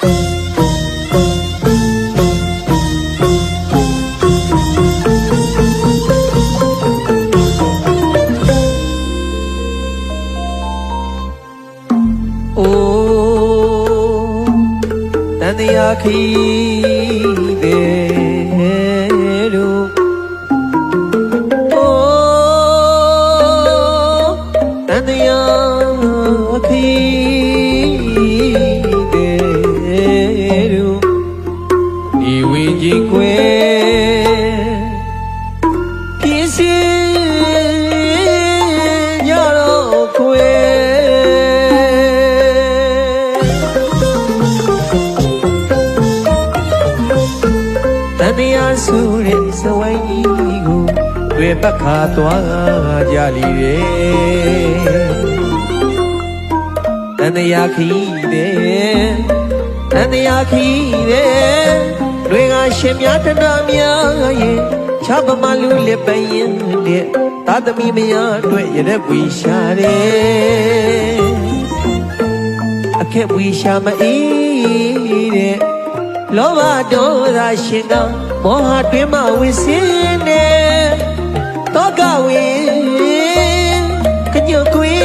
အိုးတန်တရားခီးတဲ့တို့အိုးတန်တရား ဆိုတဲ့စဝိုင်းကြီးကိုတွေ့ပခါသွားကြလီတယ်တန်တရားခီးတယ်တန်တရားခီးတယ်တွေကရှင်များတနာများရဲ့ချပမလူလက်ပရင်တဲ့သာသမီမယားအတွက်ရတဲ့ဝီရှာတယ်အခက်ဝီရှာမအေးတဲ့ လောဘဒေါသရှင်ကမောဟတွင်မှဝိစင်းနေတောကဝေကညွကွေ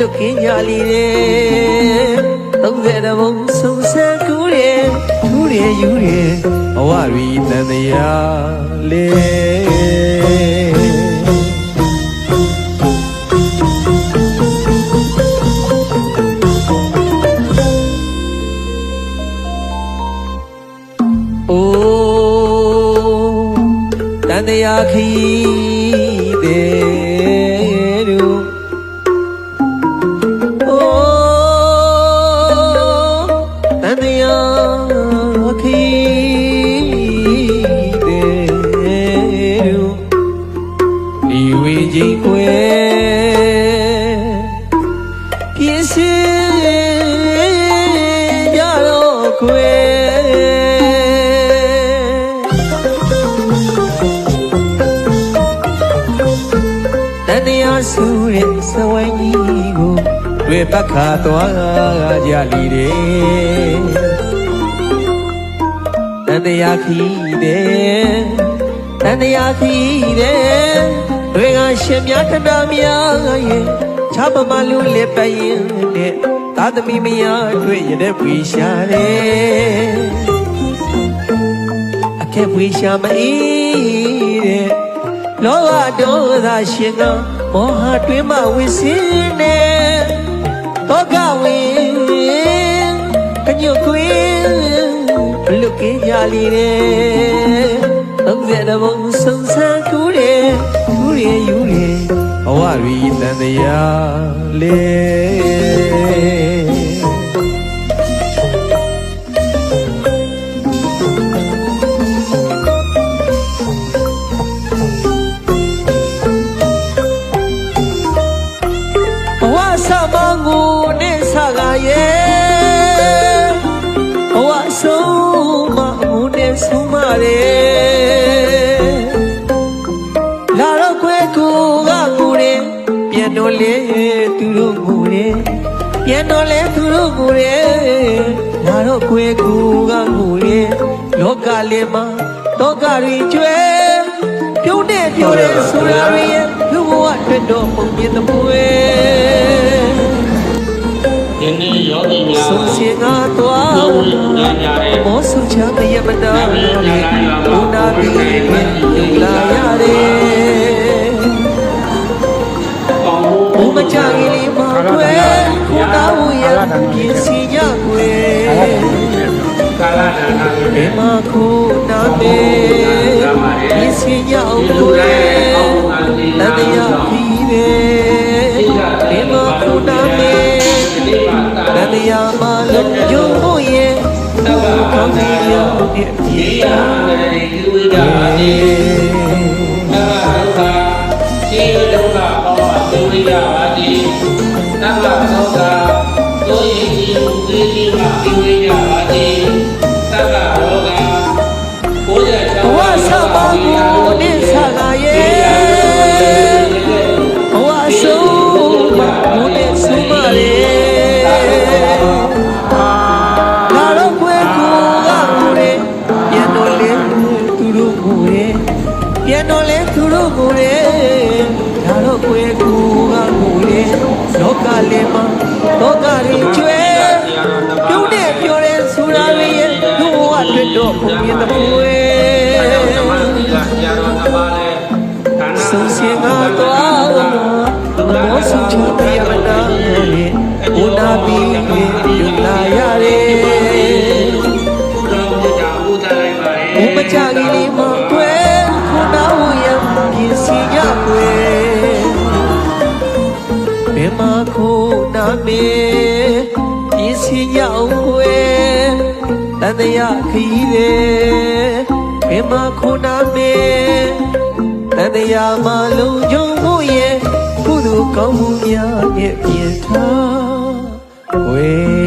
လုကင်းကြလီတဲ့သုံးတဲ့တဘုံဆုံးဆန်းကူတဲ့ထူးတဲ့ယူတဲ့ဘဝရီတန်တရားလေ န်တရားခီးတဲ့တို့အိုးတန်တရားခီးတဲ့တို့ဒီဝေကြီးကွယ် ဆူတဲ့စဝိုင်းကြီးကိုတွေ့ပခါသွားကြလီတယ်တန်တရားခီးတယ်တန်တရားခီးတယ်တွေကရှင်များတနာများရဲ့ချပမလူလက်ပရင်တဲ့သာသမီမယားတွေ့ရတဲ့ဝီရှာတယ်အခက်ဝီရှာမအေးတဲ့ လောဘဒေါသရှင်ကမောဟတွင်မှဝိစင်းနေတောကဝေကညွကွေလုကေးကြလီတဲ့သုံးတဲ့တဘုံဆုံးဆန်းကူတဲ့ကူရဲ့ယူတဲ့ဘဝရီတန်တရားလေ ပြန်တော့လေသူတို့ငူတယ်လာတော့ခွဲကူကငူတယ်လောကလေးမှာတောကတွေကျွဲပြုံးတဲ့ပြုံးတဲ့ဆိုတာတွေရဲ့လူဘဝအတွက်တော့ပုံမြင်တဲ့ပွဲဒီနေ့ယောဂီများဆုံးစင်ကားသွားကိုယ်ဝိညာဉ်ရတဲ့မောဆုချမယမတာဘုနာပြီပြုလာရတယ် နာဒီမှာခုနာမေပြင်စီကြအောင်ကွယ်တတရားခီးတယ်ဒီမှာခုနာမေဒီမှာတာတတရားမလုံးယုံဖို့ရဲ့သူ့ကောင်းကြီးရောက်တဲ့ပြေဒီတာဟာနဲ့ဒီဝိဒါတိသာဒုက္ခဒီဒုက္ခဘောဒီဝိဒါတိသဗ္ဗသောတာတို့ရင်ဒီမူသေးဒီမှာဒီဝိဒါတိ လာတော့ခွေကိုကကိုယ်လေးပြန်တော့လဲသူတို့ကိုယ်လေးပြန်တော့လဲသူတို့ကိုယ်လေးလာတော့ခွေကိုကကိုယ်လေးလောကလေးမှာလောကရင်ကျွဲပြုံးတဲ့ပြောတဲ့ဆိုတာတွေရဲ့သူ့ဘဝအတွက်တော့ဘုံရင်တပွေဆုံးစင်ကတော့သဘောဆုံးချပြရ မနာရဲ့ဘုနာပီယူလာရတယ်ဘုရားမြတ်တာဘုရားလိုက်ပါလေဘုမကြကြီးလေးမကွယ်ခုနာဝရပြင်စီရကွယ်ဘယ်မှာခုနာမေပြင်စီရအောင်ကွယ်တန်တရားခီးတယ်ဘယ်မှာခုနာမေတန်တရားမလုံး ကြုံဖို့ရဲ့ကုသိုလ်ကောင်းမှုများရဲ့ပြင်ထားကွယ်